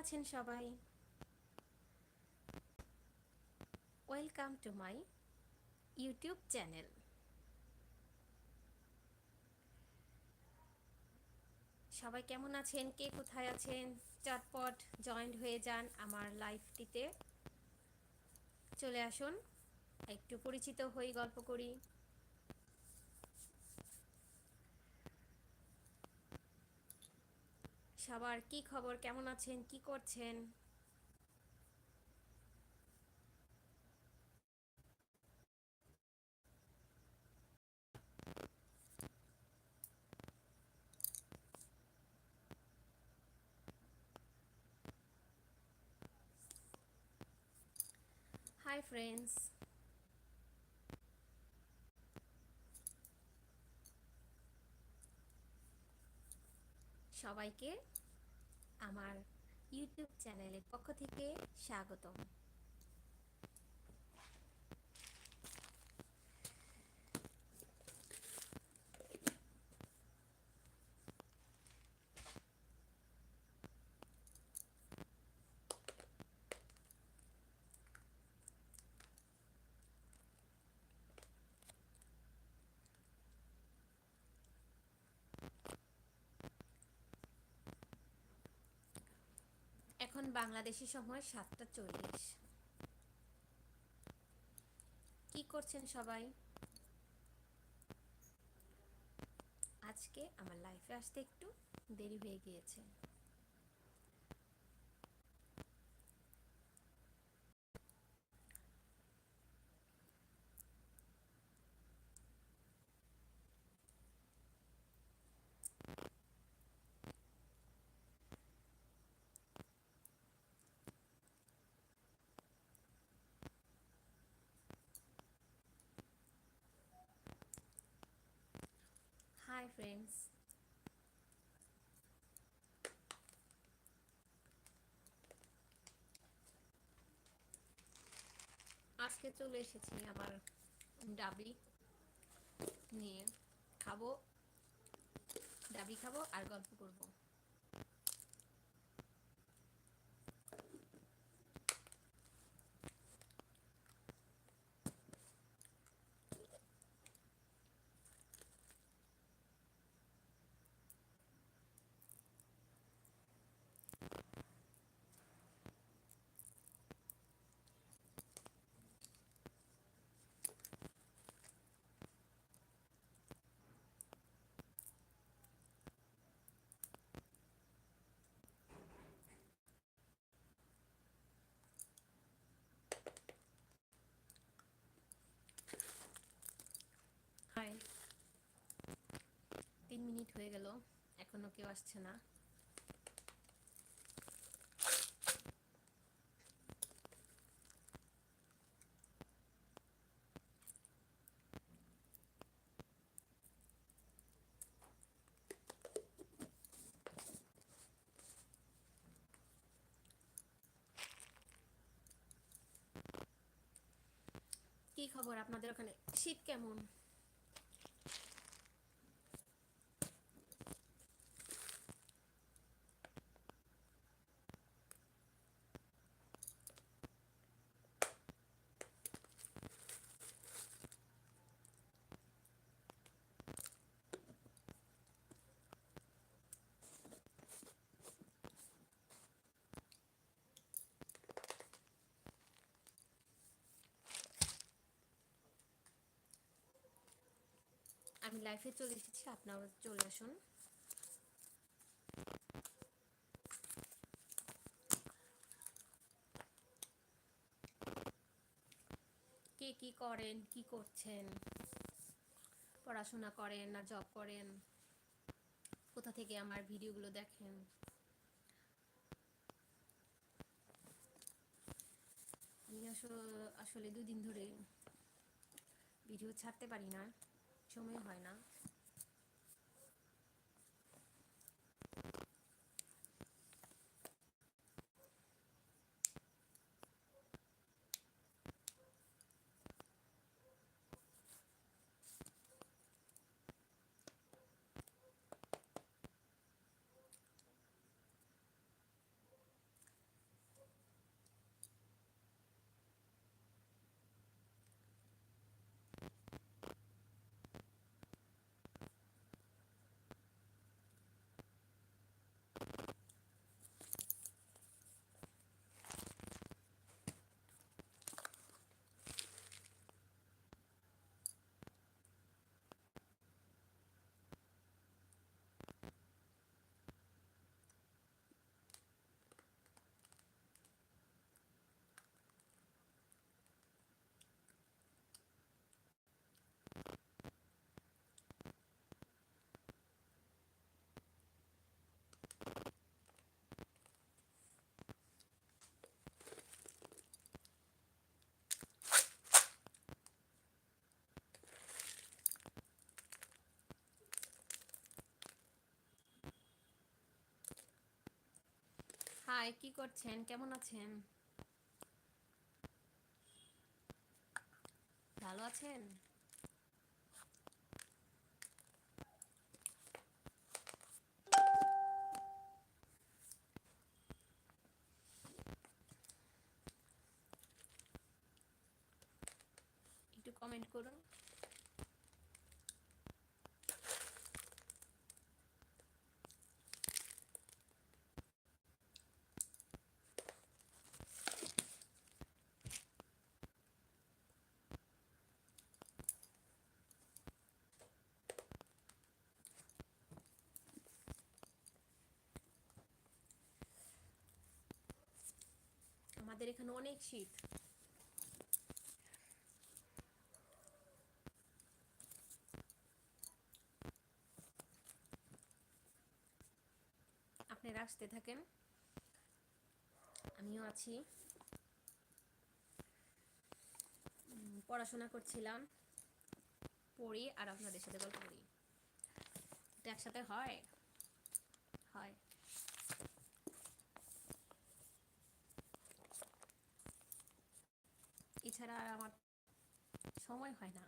আছেন সবাই। Welcome to my YouTube channel সবাই কেমন আছেন? কে কোথায় আছেন? চটপট জয়েন্ট হয়ে যান আমার লাইফটিতে চলে আসুন। একটু পরিচিত হই, গল্প করি। সবার? কি খবর? কেমন আছেন? কি করছেন? হাই ফ্রেন্ডস সবাইকে আমার ইউটিউব চ্যানেলের পক্ষ থেকে স্বাগতম এখন বাংলাদেশি সময় সাতটা চল্লিশ। কি করছেন সবাই? আজকে আমার লাইফে আসতে একটু দেরি হয়ে গিয়েছে হাই ফ্রেন্ডস আজকে চলে এসেছি আমার ডাবি নিয়ে। খাব ডাবি খাব আর গল্প করব হাই তিন মিনিট হয়ে গেল এখনও কেউ আসছে না। কি খবর আপনাদের ওখানে? শীত কেমন? আমি লাইফে চলে এসেছি আপনারা চলে আসুন। কে কি করেন, কি করছেন? পড়াশোনা করেন না জব করেন? কোথা থেকে আমার ভিডিওগুলো দেখেন? আমি আসলে দুদিন ধরে ভিডিও ছাড়তে পারি না। সময় হয় না। হাই কি করছেন? কেমন আছেন? ভালো আছেন একটু কমেন্ট করুন আমাদের এখানে অনেক শীত। আপনারা আসতে থাকেন। আমিও আছি। পড়াশোনা করছিলাম। পড়ি আর আপনাদের সাথে গল্প করি। এটা একসাথে হয় হয় এছাড়া আর আমার সময় হয় না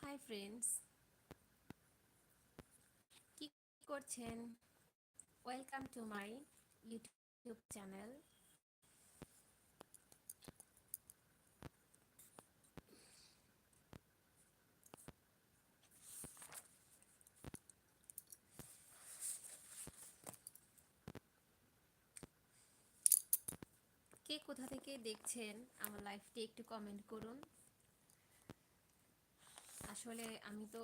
হাই ফ্রেন্ডস কি করছেন? Welcome to my YouTube channel কে কোথা থেকে দেখছেন আমার লাইফটি একটু কমেন্ট করুন। আসলে আমি তো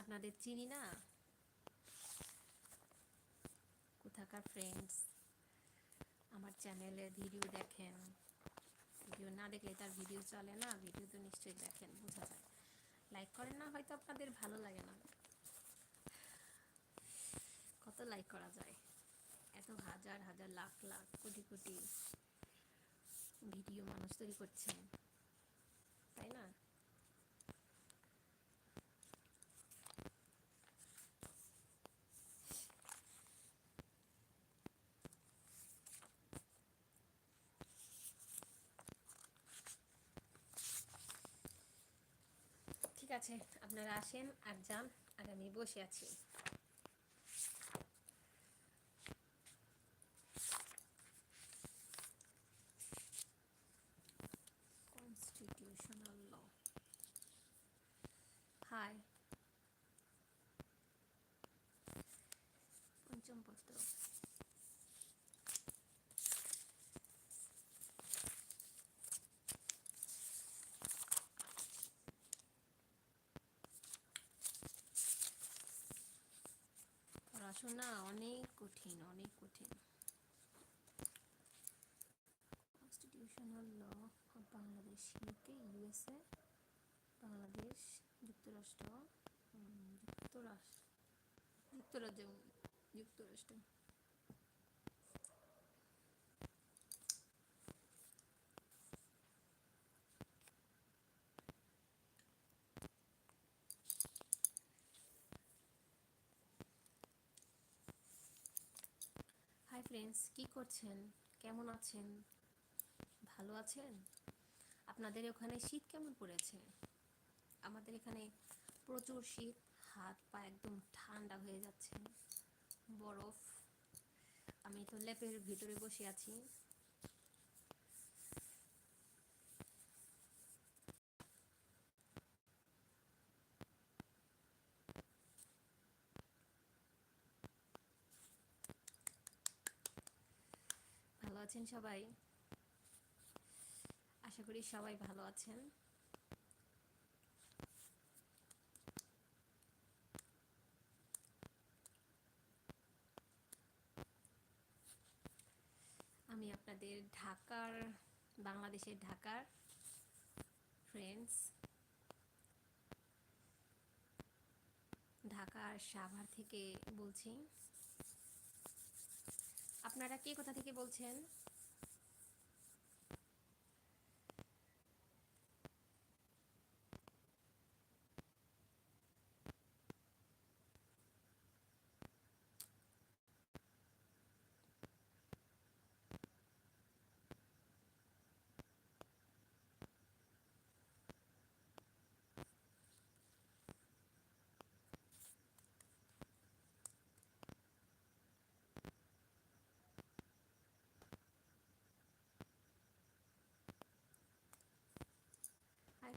আপনাদের চিনি না। কোথাকার ফ্রেন্ডস আমার চ্যানেলে ভিডিও দেখেন। ভিডিও না দেখলে তার ভিডিও চলে না। ভিডিও তো নিশ্চয়ই দেখেন, বোঝা যায়। লাইক করেন না, হয়তো আপনাদের ভালো লাগে না। কত লাইক করা যায়? এত হাজার হাজার, লাখ লাখ, কোটি কোটি। ভিডিও মানুষ তৈরি করছেন তাই না ঠিক আছে, আপনারা আসেন আর যান, আর আমি বসে আছি কনস্টিটিউশনাল ল হাই পত্র পড়াশোনা অনেক কঠিন অনেক কঠিন। Constitutional law of Bangladesh UK USA Bangladesh যুক্তরাষ্ট্র যুক্তরাষ্ট্র, যুক্তরাজ্য। যুক্তরাষ্ট্র। হাই ফ্রেন্ডস কি করছেন? কেমন আছেন? ভালো আছেন? আপনাদের ওখানে শীত কেমন পড়েছে? আমাদের এখানে প্রচুর শীত, হাত পা একদম ঠান্ডা হয়ে যাচ্ছে। বরফ। আমি তো লেপের ভিতরে বসে আছি। ভালো আছেন সবাই? আশা করি সবাই ভালো আছেন। আমি আপনাদের ঢাকার, বাংলাদেশের ঢাকার ফ্রেন্ডস ঢাকার সাভার থেকে বলছি। আপনারা কে কোথা থেকে বলছেন?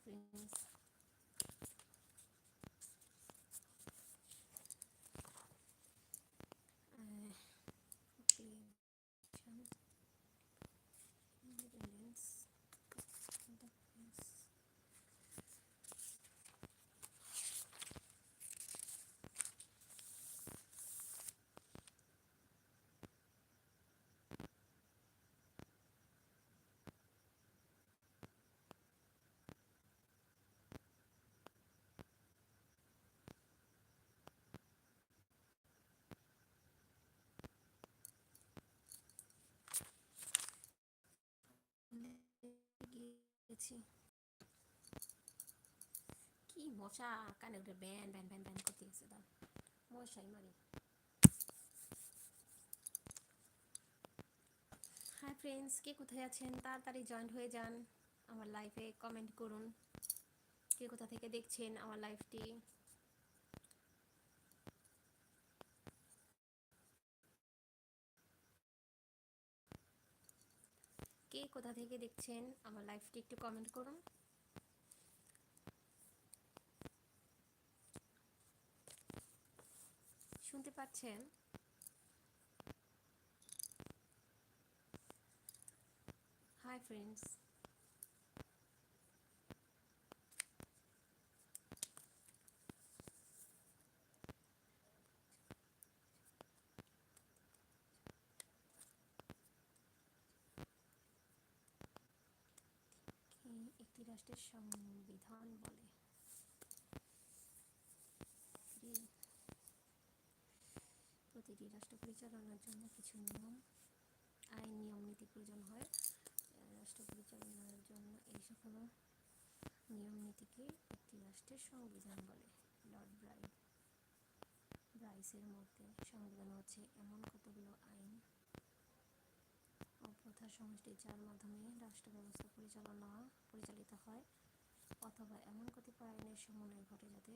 嗯。গেছি কি মশা কানে উঠে ব্যান ব্যান ব্যান ব্যান করতে গেছে দাম মশাই মারি। হাই ফ্রেন্ডস কে কোথায় আছেন? তাড়াতাড়ি জয়েন্ট হয়ে যান। আমার লাইফে কমেন্ট করুন। কে কোথা থেকে দেখছেন আমার লাইফটি কোথা থেকে দেখছেন আমার লাইফটি একটু কমেন্ট করুন। শুনতে পাচ্ছেন? হাই ফ্রেন্ডস একটি রাষ্ট্রের সংবিধান বলে প্রতিটি রাষ্ট্র পরিচালনার জন্য কিছু নিয়ম, আইন নিয়ম, নীতি প্রয়োজন হয়। রাষ্ট্র পরিচালনার জন্য এই সকল নিয়ম, নীতিকে একটি রাষ্ট্রের সংবিধান বলে। লর্ড ব্রাইড ব্রাইসের মধ্যে সংবিধান হচ্ছে এমন কতগুলো আইন ও প্রথা সমষ্টি যার মাধ্যমে রাষ্ট্র ব্যবস্থা পরিচালনা, পরিচালিত হয়, অথবা এমন কতিপয় আইনের সমন্বয় ঘটে যাতে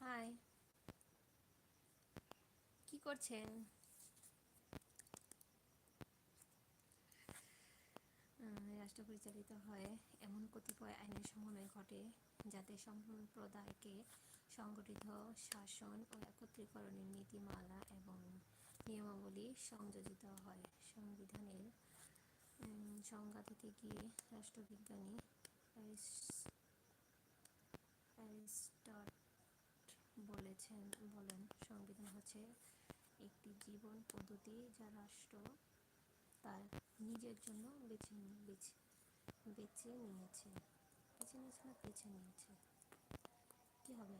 হাই কি করছেন? রাষ্ট্র পরিচালিত হয় এমন কতিপয় আইনের সমন্বয় ঘটে যাতে সম্প্রদায়কে সংগঠিত শাসন ও একত্রীকরণের নীতিমালা এবং নিয়মাবলী সংযোজিত হয়। সংবিধানের সংজ্ঞা দিতে গিয়ে রাষ্ট্রবিজ্ঞানী অ্যারিস্টট বলেছেন, বলেন, সংবিধান হচ্ছে একটি জীবন পদ্ধতি যা রাষ্ট্র তার নিজের জন্য বেছে বেছে বেছে নিয়েছে বেছে নিয়েছে না, বেছে নিয়েছে। কি হবে?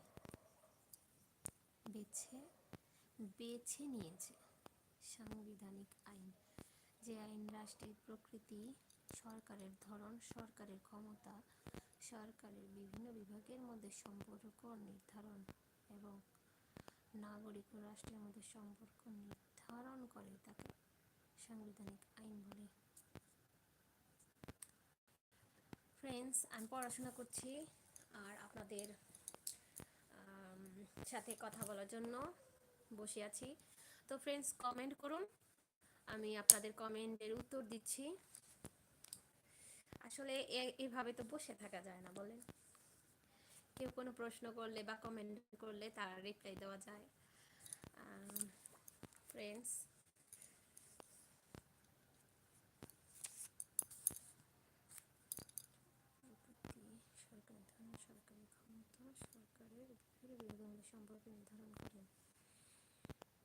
বেছে বেছে নিয়েছে সাংবিধানিক আইন। যে আইন রাষ্ট্রের প্রকৃতি, সরকারের ধরন, সরকারের ক্ষমতা, সরকারের বিভিন্ন বিভাগের মধ্যে সম্পর্ক, নির্ধারণ এবং নাগরিক ও রাষ্ট্রের মধ্যে সম্পর্ক নির্ধারণ করে তাকে সাংবিধানিক আইন বলে। ফ্রেন্ডস আমি পড়াশোনা করছি আর আপনাদের সাথে কথা বলার জন্য বসে আছি। তো ফ্রেন্ডস কমেন্ট করুন। আমি আপনাদের কমেন্টের উত্তর দিচ্ছি। আসলে এভাবে তো বসে থাকা যায় না, বলেন। কেউ কোনো প্রশ্ন করলে বা কমেন্ট করলে তার রিপ্লাই দেওয়া যায়। ফ্রেন্ডস সরকারি ক্ষমতা, সরকারের বিভিন্ন সম্পর্কে নির্ধারণ করেন।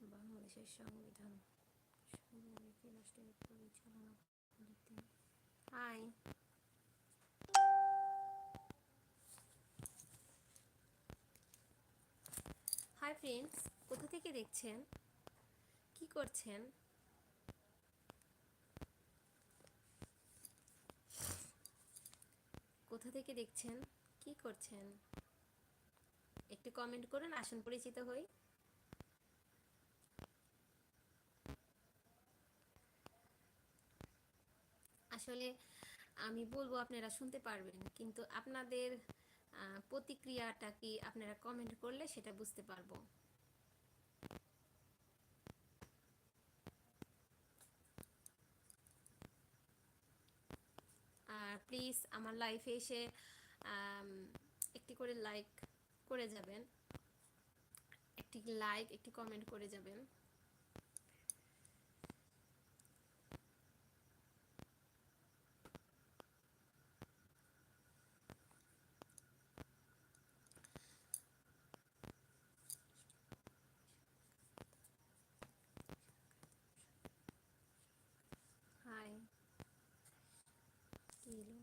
বাংলাদেশের সংবিধান। পরিচালনা হাই হাই ফ্রেন্ডস, কোথা থেকে দেখছেন? কি করছেন? কোথা থেকে দেখছেন? কি করছেন? একটু কমেন্ট করুন, আসন পরিচিত হই। আসলে আমি বলব আপনারা শুনতে পারবেন, কিন্তু আপনাদের প্রতিক্রিয়াটা কি আপনারা কমেন্ট করলে সেটা বুঝতে পারব। আর প্লিজ আমার লাইফে এসে একটি করে লাইক করে যাবেন। একটি লাইক একটি কমেন্ট করে যাবেন হাই কি হলো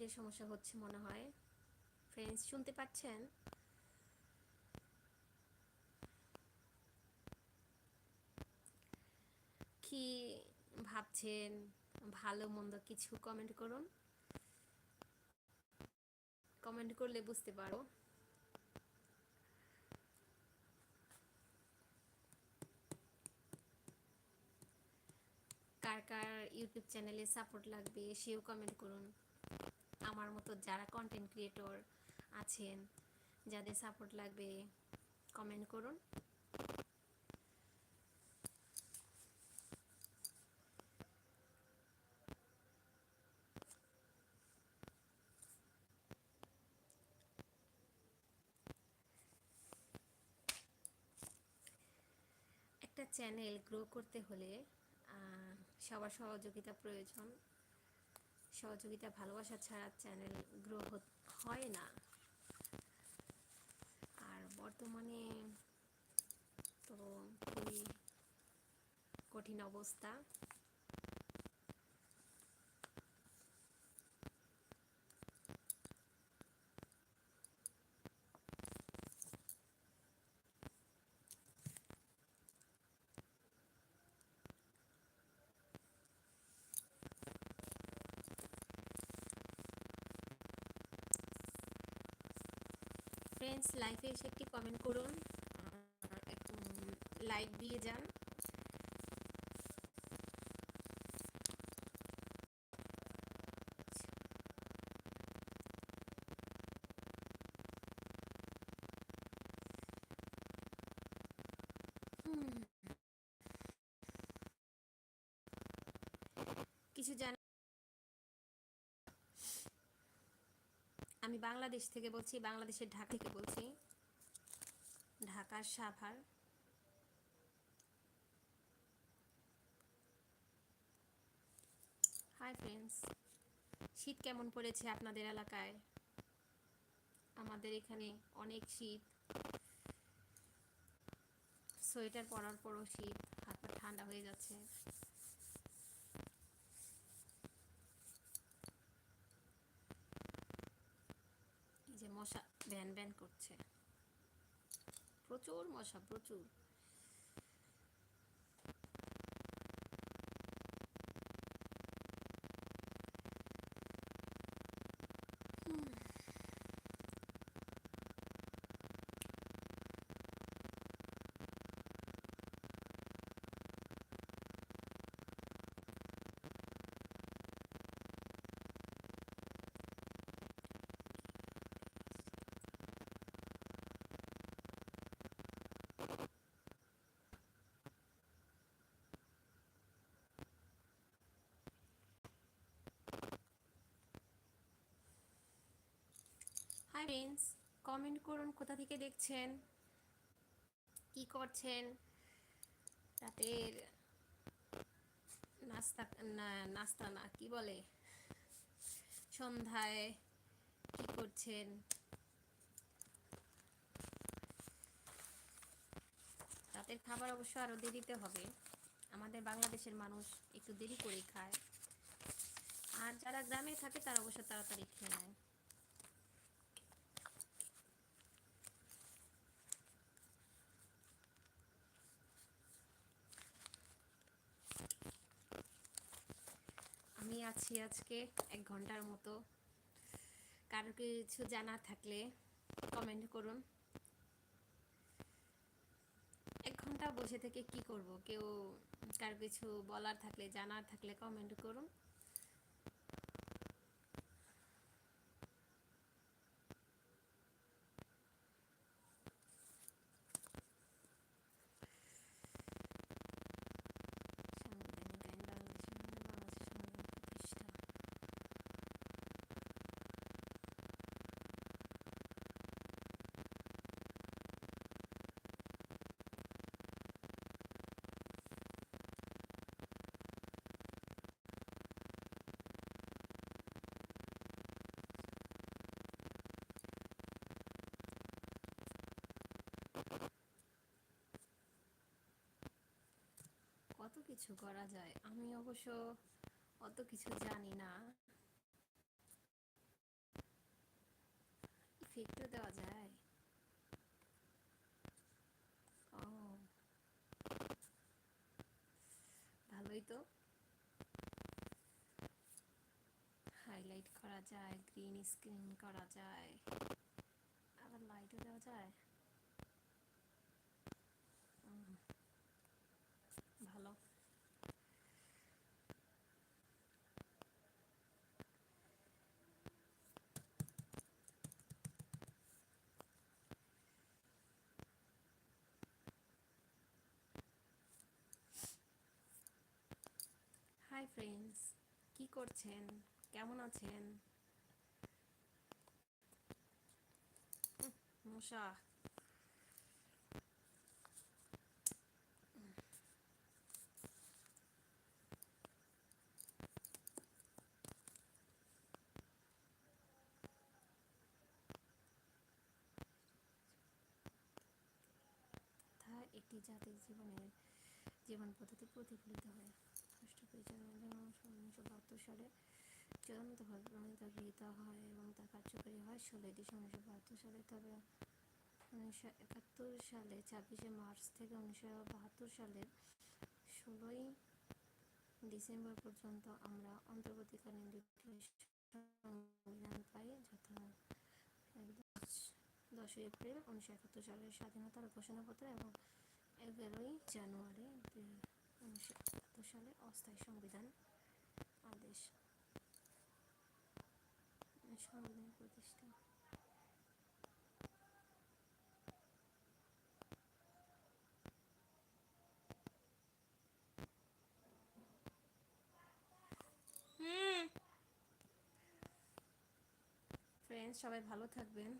নেটের সমস্যা হচ্ছে মনে হয়। ফ্রেন্ডস শুনতে পাচ্ছেন? কি ভাবছেন? ভালো, মন্দ কিছু কমেন্ট করুন। কমেন্ট করলে বুঝতে পারো। কার কার ইউটিউব চ্যানেলে সাপোর্ট লাগবে, সেও কমেন্ট করুন। আমার মতো যারা কন্টেন্ট ক্রিয়েটর আছেন, যাদের সাপোর্ট লাগবে কমেন্ট করুন। একটা চ্যানেল গ্রো করতে হলে সবার সহযোগিতা প্রয়োজন। সহযোগিতা ভালোবাসা ছাড়া চ্যানেল গ্রো হয় না। আর বর্তমানে তো খুবই কঠিন অবস্থা। ফ্রেন্ডস লাইফে এসে একটি কমেন্ট করুন একটু লাইক দিয়ে যান। কিছু জানা আমি বাংলাদেশ থেকে বলছি, বাংলাদেশের ঢাকা থেকে বলছি। ঢাকার সাভার। হাই ফ্রেন্ডস শীত কেমন পড়েছে আপনাদের এলাকায়? আমাদের এখানে অনেক শীত। সোয়েটার পরার পরও শীত, হাত পা ঠান্ডা হয়ে যাচ্ছে যে ভ্যান ব্যান করছে। প্রচুর মশা প্রচুর। হাই ফ্রেন্ডস কমেন্ট করুন কোথা থেকে দেখছেন, কি করছেন, রাতের নাস্তা নাস্তা না, কি বলে, সন্ধ্যায় কি করছেন? রাতের খাবার অবশ্য আরও দেরিতে হবে, আমাদের বাংলাদেশের মানুষ একটু দেরি করেই খায়, আর যারা গ্রামে থাকে তারা অবশ্য তাড়াতাড়ি খেয়ে নেয় আমি আছি আজকে এক ঘণ্টার মতো। কারও কিছু জানা থাকলে কমেন্ট করুন। এক ঘণ্টা বসে থেকে কি করব? কেউ কারও কিছু বলার থাকলে, জানার থাকলে কমেন্ট করুন। কিছু করা যায়? আমি অবশ্য অত কিছু জানি না। ইফেক্টও দেওয়া যায়। ও। ভালোই তো। হাইলাইট করা যায়, গ্রিন স্ক্রিন করা যায়। আবার লাইটও দেওয়া যায় উম, ভালো হাই ফ্রেন্ডস কি করছেন? কেমন আছেন? মশা। একটি জাতির জীবনের জীবন পদ্ধতি প্রতিফলিত হয়। উনিশশো বাহাত্তর সালে চূড়ান্তভাবে প্রণীত হয় এবং কার্যকরী হয় ষোলোই ডিসেম্বর বাহাত্তর সালে। তবে উনিশশো একাত্তর সালে, ছাব্বিশে মার্চ থেকে উনিশশো বাহাত্তর ষোলোই ডিসেম্বর পর্যন্ত আমরা অন্তর্বর্তীকালীন সংবিধান পাই, যথা দশই এপ্রিল উনিশশো একাত্তর সালের স্বাধীনতার ঘোষণাপত্র এবং এগারোই জানুয়ারি উনিশশো সালে অস্থায়ী সংবিধান আদেশ। সংবিধান প্রতিষ্ঠা। ফ্রেন্ডস সবাই ভালো থাকবেন।